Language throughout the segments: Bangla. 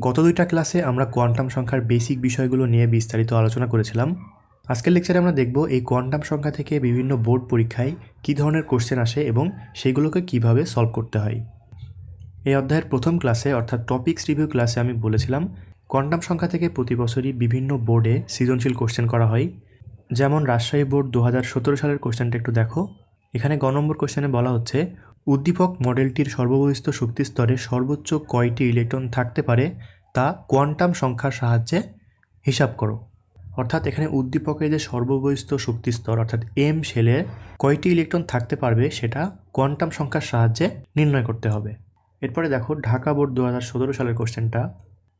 গত দুইটা ক্লাসে আমরা কোয়ান্টাম সংখ্যার বেসিক বিষয়গুলো নিয়ে বিস্তারিত আলোচনা করেছিলাম। আজকের লেকচারে আমরা দেখব এই কোয়ান্টাম সংখ্যা থেকে বিভিন্ন বোর্ড পরীক্ষায় কী ধরনের কোশ্চেন আসে এবং সেগুলোকে কীভাবে সলভ করতে হয়। এই অধ্যায়ের প্রথম ক্লাসে, অর্থাৎ টপিক্স রিভিউ ক্লাসে আমি বলেছিলাম, কোয়ান্টাম সংখ্যা থেকে প্রতি বছরই বিভিন্ন বোর্ডে সৃজনশীল কোশ্চেন করা হয়। যেমন রাজশাহী বোর্ড দু হাজার সতেরো সালের কোশ্চেনটা একটু দেখো। এখানে গ নম্বর কোশ্চেনে বলা হচ্ছে উদ্দীপক মডেলটির সর্ববহিস্থ শক্তিস্তরে সর্বোচ্চ কয়টি ইলেকট্রন থাকতে পারে তা কোয়ান্টাম সংখ্যার সাহায্যে হিসাব করো। অর্থাৎ এখানে উদ্দীপকের যে সর্ববহিস্থ শক্তিস্তর অর্থাৎ এম শেলে কয়টি ইলেকট্রন থাকতে পারবে সেটা কোয়ান্টাম সংখ্যার সাহায্যে নির্ণয় করতে হবে। এরপরে দেখো ঢাকা বোর্ড দু সতেরো সালের কোশ্চেনটা।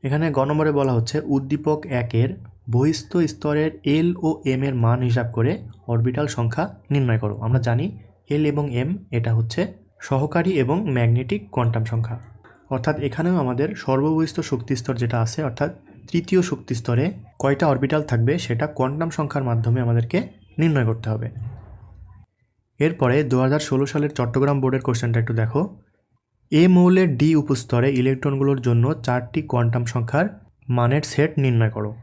এখানে গণমরে বলা হচ্ছে উদ্দীপক একের বহিস্থ স্তরের এল ও এম এর মান হিসাব করে অরবিটাল সংখ্যা নির্ণয় করো। আমরা জানি এল এবং এম এটা হচ্ছে সহকারী এবং ম্যাগনেটিক কোয়ান্টাম সংখ্যা। অর্থাৎ এখানেও আমাদের সর্ববহিস্থ শক্তিস্তর যেটা আছে, অর্থাৎ তৃতীয় শক্তিস্তরে কয়টা অরবিটাল থাকবে সেটা কোয়ান্টাম সংখ্যার মাধ্যমে আমাদেরকে নির্ণয় করতে হবে। এরপরে দু হাজার ষোলো সালের চট্টগ্রাম বোর্ডের কোশ্চেনটা একটু দেখো। এ মৌলের ডি উপস্তরে ইলেকট্রনগুলোর জন্য চারটি কোয়ান্টাম সংখ্যার মানের সেট নির্ণয় করো।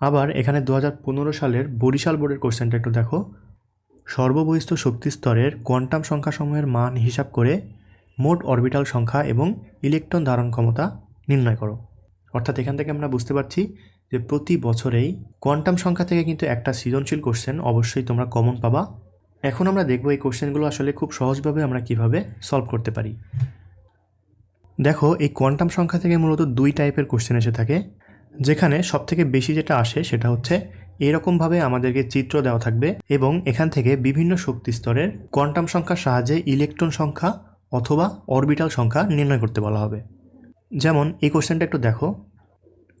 আবার এখানে দু হাজার পনেরো সালের বরিশাল বোর্ডের কোশ্চেনটা একটু দেখো। সর্ববহিস্থ শক্তিস্তরের কোয়ান্টাম সংখ্যাসমূহের মান হিসাব করে মোট অরবিটাল সংখ্যা এবং ইলেকট্রন ধারণ ক্ষমতা নির্ণয় করো। অর্থাৎ এখান থেকে আমরা বুঝতে পারছি যে প্রতি বছরেই কোয়ান্টাম সংখ্যা থেকে কিন্তু একটা সৃজনশীল কোশ্চেন অবশ্যই তোমরা কমন পাবা। এখন আমরা দেখব এই কোশ্চেনগুলো আসলে খুব সহজভাবে আমরা কীভাবে সলভ করতে পারি। দেখো, এই কোয়ান্টাম সংখ্যা থেকে মূলত দুই টাইপের কোশ্চেন এসে থাকে। যেখানে সবথেকে বেশি যেটা আসে সেটা হচ্ছে এরকমভাবে আমাদেরকে চিত্র দেওয়া থাকবে এবং এখান থেকে বিভিন্ন শক্তি স্তরের কোয়ান্টাম সংখ্যার সাহায্যে ইলেকট্রন সংখ্যা অথবা অরবিটাল সংখ্যা নির্ণয় করতে বলা হবে। যেমন, এই কোশ্চেনটা একটু দেখো।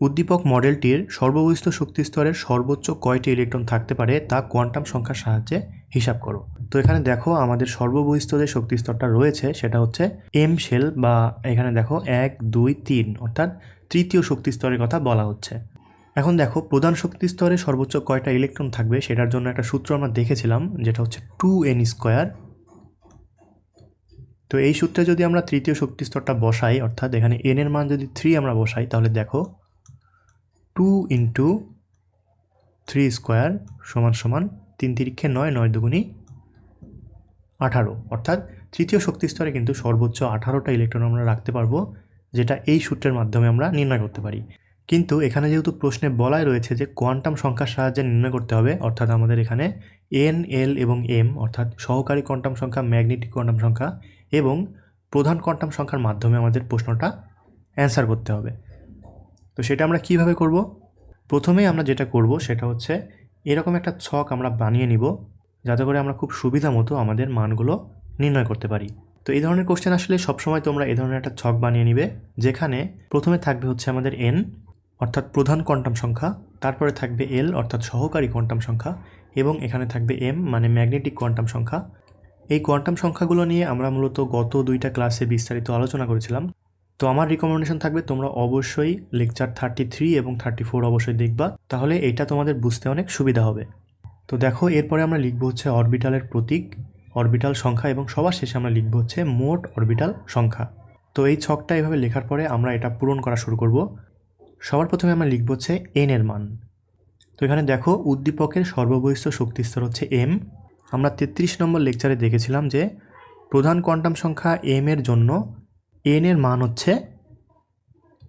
উদ্দীপক মডেলটির সর্ববহিস্থ শক্তি স্তরের সর্বোচ্চ কয়টি ইলেকট্রন থাকতে পারে তা কোয়ান্টাম সংখ্যার সাহায্যে হিসাব করো। তো এখানে দেখো, আমাদের সর্ববহিস্থ যে শক্তি স্তরটা রয়েছে সেটা হচ্ছে এম শেল বা এখানে দেখো এক, দুই, তিন, অর্থাৎ তৃতীয় শক্তি স্তরের কথা বলা হচ্ছে। এখন দেখো, প্রধান শক্তি স্তরে সর্বোচ্চ কয়টা ইলেকট্রন থাকবে সেটার জন্য একটা সূত্র আমরা দেখেছিলাম, যেটা হচ্ছে টু এন স্কোয়ার। তো এই সূত্রে যদি আমরা তৃতীয় শক্তি স্তরটা বসাই, অর্থাৎ এখানে এন এর মান যদি থ্রি আমরা বসাই, তাহলে দেখো, টু ইন্টু থ্রি স্কোয়ার সমান সমান তিন তিরিক্ষে নয় নয় দুগুণি আঠারো। অর্থাৎ তৃতীয় শক্তি স্তরে কিন্তু সর্বোচ্চ আঠারোটা ইলেকট্রন আমরা রাখতে পারব, যেটা এই সূত্রের মাধ্যমে আমরা নির্ণয় করতে পারি। কিন্তু এখানে যেহেতু প্রশ্নে বলাই রয়েছে যে কোয়ান্টাম সংখ্যার সাহায্যে নির্ণয় করতে হবে, অর্থাৎ আমাদের এখানে এন এল এবং এম অর্থাৎ সহকারী কোয়ান্টাম সংখ্যা, ম্যাগনেটিক কোয়ান্টাম সংখ্যা এবং প্রধান কোয়ান্টাম সংখ্যার মাধ্যমে আমাদের প্রশ্নটা অ্যান্সার করতে হবে। তো সেটা আমরা কীভাবে করব? প্রথমেই আমরা যেটা করব সেটা হচ্ছে এরকম একটা ছক আমরা বানিয়ে নিব, যাতে করে আমরা খুব সুবিধা মতো আমাদের মানগুলো নির্ণয় করতে পারি। তো এই ধরনের কোশ্চেন আসলে সবসময় তোমরা এই ধরনের একটা ছক বানিয়ে নিবে, যেখানে প্রথমে থাকবে হচ্ছে আমাদের এন অর্থাৎ প্রধান কোয়ান্টাম সংখ্যা, তারপরে থাকবে এল অর্থাৎ সহকারী কোয়ান্টাম সংখ্যা, এবং এখানে থাকবে এম মানে ম্যাগনেটিক কোয়ান্টাম সংখ্যা। এই কোয়ান্টাম সংখ্যাগুলো নিয়ে আমরা মূলত গত দুইটা ক্লাসে বিস্তারিত আলোচনা করেছিলাম। তো আমার রিকমেন্ডেশন থাকবে তোমরা অবশ্যই লেকচার থার্টি থ্রি এবং থার্টি ফোর অবশ্যই দেখবা, তাহলে এটা তোমাদের বুঝতে অনেক সুবিধা হবে। তো দেখো, এরপরে আমরা লিখব হচ্ছে অরবিটালের প্রতীক, অরবিটাল সংখ্যা, এবং সবার শেষে আমরা লিখব হচ্ছে মোট অরবিটাল সংখ্যা। তো এই ছকটা এভাবে লেখার পরে আমরা এটা পূরণ করা শুরু করব। সবার প্রথমে আমরা লিখব হচ্ছে এন এর মান। তো এখানে দেখো, উদ্দীপকের সর্ববহিস্থ শক্তিস্তর হচ্ছে এম আমরা তেত্রিশ নম্বর লেকচারে দেখেছিলাম যে প্রধান কোয়ান্টাম সংখ্যা এম এর জন্য এন এর মান হচ্ছে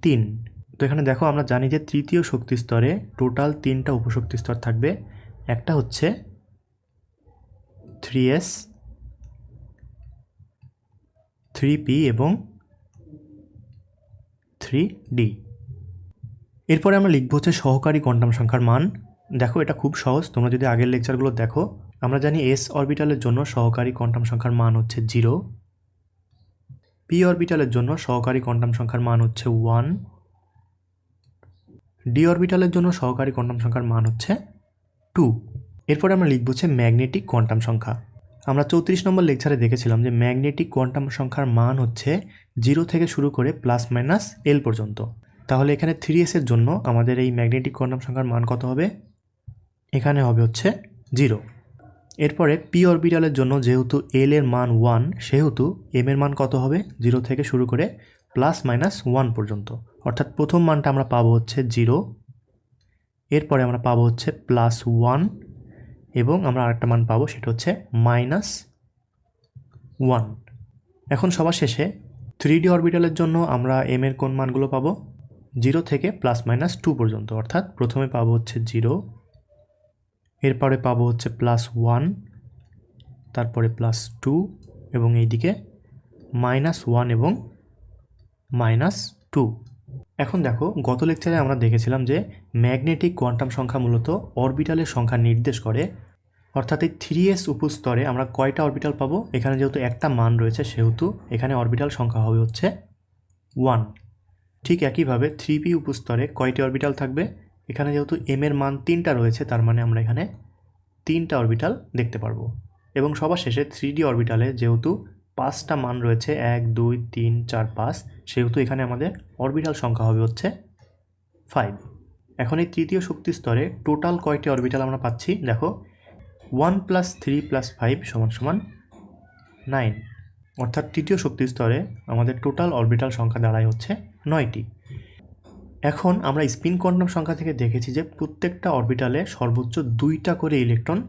তিন। তো এখানে দেখো, আমরা জানি যে তৃতীয় শক্তি স্তরে টোটাল তিনটা উপশক্তি স্তর থাকবে। একটা হচ্ছে থ্রি এস, থ্রি পি এবং থ্রি ডি। এরপরে আমরা লিখব হচ্ছে সহকারী কোয়ান্টাম সংখ্যার মান। দেখো, এটা খুব সহজ। তোমরা যদি আগের লেকচারগুলো দেখো, আমরা জানি এস অরবিটালের জন্য সহকারী কোয়ান্টাম সংখ্যার মান হচ্ছে জিরো। পি অরবিটালের জন্য সহকারী কোয়ান্টাম সংখ্যার মান হচ্ছে ওয়ান। ডি অরবিটালের জন্য সহকারী কোয়ান্টাম সংখ্যার মান হচ্ছে টু। এরপরে আমরা লিখব হচ্ছে ম্যাগনেটিক কোয়ান্টাম সংখ্যা। আমরা চৌত্রিশ নম্বর লেকচারে দেখেছিলাম যে ম্যাগনেটিক কোয়ান্টাম সংখ্যার মান হচ্ছে জিরো থেকে শুরু করে প্লাস মাইনাস এল পর্যন্ত। তাহলে এখানে থ্রি এসের জন্য আমাদের এই ম্যাগনেটিক কোয়ান্টাম সংখ্যার মান কত হবে? এখানে হবে হচ্ছে জিরো এরপরে পি অরবিটালের জন্য যেহেতু এল এর মান ওয়ান সেহেতু এম এর মান কত হবে? জিরো থেকে শুরু করে প্লাস মাইনাস ওয়ান পর্যন্ত। অর্থাৎ প্রথম মানটা আমরা পাবো হচ্ছে জিরো এরপরে আমরা পাবো হচ্ছে প্লাস ওয়ান এবং আমরা আরেকটা মান পাবো, সেটা হচ্ছে মাইনাস ওয়ান এখন সবার শেষে থ্রি ডি অরবিটালের জন্য আমরা এম এর কোন মানগুলো পাবো? জিরো থেকে প্লাস মাইনাস টু পর্যন্ত, অর্থাৎ প্রথমে পাবো হচ্ছে জিরো, এরপরে পাবো হচ্ছে প্লাস ওয়ান, তারপরে প্লাস টু, এবং এইদিকে মাইনাস ওয়ান এবং মাইনাস টু। এখন দেখো, গত লেকচারে আমরা দেখেছিলাম যে ম্যাগনেটিক কোয়ান্টাম সংখ্যা মূলত অরবিটালের সংখ্যা নির্দেশ করে, অর্থাৎ এই থ্রি এস উপস্তরে আমরা কয়টা অরবিটাল পাবো? এখানে যেহেতু একটা মান রয়েছে, সেহেতু এখানে অরবিটাল সংখ্যা হবে হচ্ছে ওয়ান। ঠিক একইভাবে থ্রি পি উপস্তরে কয়টি অরবিটাল থাকবে? এখানে যেহেতু এম এর মান তিনটা রয়েছে, তার মানে আমরা এখানে তিনটা অরবিটাল দেখতে পারব। এবং সবার শেষে থ্রি ডি অরবিটালে যেহেতু পাঁচটা মান রয়েছে, এক, দুই, তিন, চার, পাঁচ, সেহেতু এখানে আমাদের অরবিটাল সংখ্যা হবে হচ্ছে ফাইভ এখন এই তৃতীয় শক্তি স্তরে টোটাল কয়টি অরবিটাল আমরা পাচ্ছি? দেখো one plus three plus five সমান সমান নাইন অর্থাৎ তৃতীয় শক্তি স্তরে আমাদের টোটাল অরবিটাল সংখ্যা দাঁড়ায় হচ্ছে নয়টি। এখন আমরা স্পিন কোয়ান্টাম সংখ্যা থেকে দেখেছি যে প্রত্যেকটা অরবিটালে সর্বোচ্চ দুইটা করে ইলেকট্রন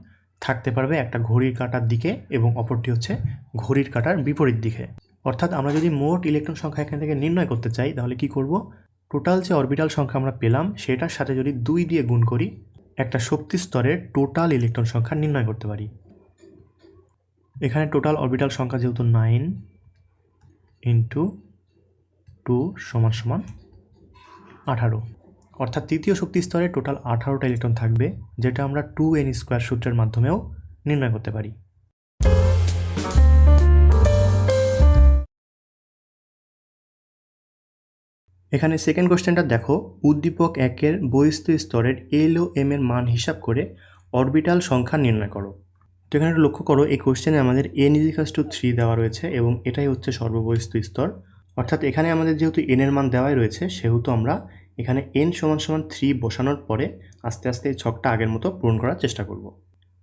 থাকতে পারবে একটা ঘড়ির কাঁটার দিকে এবং অপরটি হচ্ছে ঘড়ির কাটার বিপরীত দিকে। অর্থাৎ আমরা যদি মোট ইলেকট্রন সংখ্যা এখান থেকে নির্ণয় করতে চাই, তাহলে কি করব? টোটাল যে অরবিটাল সংখ্যা আমরা পেলাম, সেটার সাথে যদি দুই দিয়ে গুণ করি, একটা শক্তি স্তরের টোটাল ইলেকট্রন সংখ্যা নির্ণয় করতে পারি। এখানে টোটাল অরবিটাল সংখ্যা যেহেতু নাইন ইন্টু টু সমান সমান আঠারো। অর্থাৎ তৃতীয় শক্তি স্তরে টোটাল আঠারোটা ইলেকট্রন থাকবে, যেটা আমরা টু এন স্কোয়ার সূত্রের মাধ্যমেও নির্ণয় করতে পারি। এখানে সেকেন্ড কোশ্চেনটা দেখো, উদ্দীপক একের বহিস্থ স্তরের এল ও এম এর মান হিসাব করে অরবিটাল সংখ্যা নির্ণয় করো। তো এখানে লক্ষ্য করো, এই কোশ্চেনে আমাদের এন ইজিকাস টু থ্রি দেওয়া রয়েছে এবং এটাই হচ্ছে সর্ববহিস্থ স্তর। অর্থাৎ এখানে আমাদের যেহেতু এন এর মান দেওয়াই রয়েছে, সেহেতু আমরা এখানে এন সমান সমান থ্রি বসানোর পরে আস্তে আস্তে এই ছকটা আগের মতো পূরণ করার চেষ্টা করব।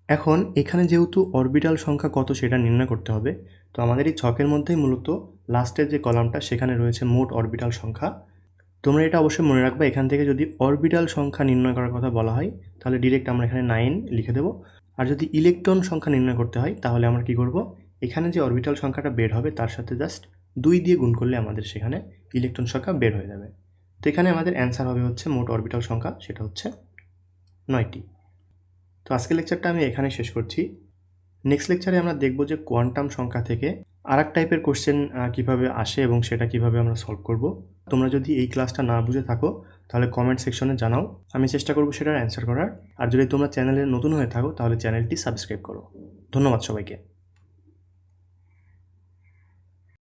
এখন এখানে যেহেতু অরবিটাল সংখ্যা কত সেটা নির্ণয় করতে হবে, তো আমাদের এই ছকের মধ্যেই মূলত লাস্টের যে কলামটা সেখানে রয়েছে মোট অরবিটাল সংখ্যা। তোমরা এটা অবশ্যই মনে রাখবে, এখান থেকে যদি অরবিটাল সংখ্যা নির্ণয় করার কথা বলা হয়, তাহলে ডিরেক্ট আমরা এখানে নাইন লিখে দেবো। আর যদি ইলেকট্রন সংখ্যা নির্ণয় করতে হয়, তাহলে আমরা কি করব? এখানে যে অরবিটাল সংখ্যাটা বের হবে, তার সাথে জাস্ট দুই দিয়ে গুণ করলে আমাদের সেখানে ইলেকট্রন সংখ্যা বের হয়ে যাবে। তো এখানে আমাদের অ্যান্সার হবে হচ্ছে মোট অরবিটাল সংখ্যা, সেটা হচ্ছে নয়টি। তো আজকের লেকচারটা আমি এখানে শেষ করছি। নেক্সট লেকচারে আমরা দেখব যে কোয়ান্টাম সংখ্যা থেকে আর এক টাইপের কোশ্চেন কীভাবে আসে এবং সেটা কীভাবে আমরা সলভ করব। তোমরা যদি এই ক্লাসটা না বুঝে থাকো, তাহলে কমেন্ট সেকশনে জানাও। আমি চেষ্টা করব সেটার অ্যান্সার করার। আর যদি তোমরা চ্যানেলে নতুন হয়ে থাকো, তাহলে চ্যানেলটি সাবস্ক্রাইব করো। ধন্যবাদ সবাইকে।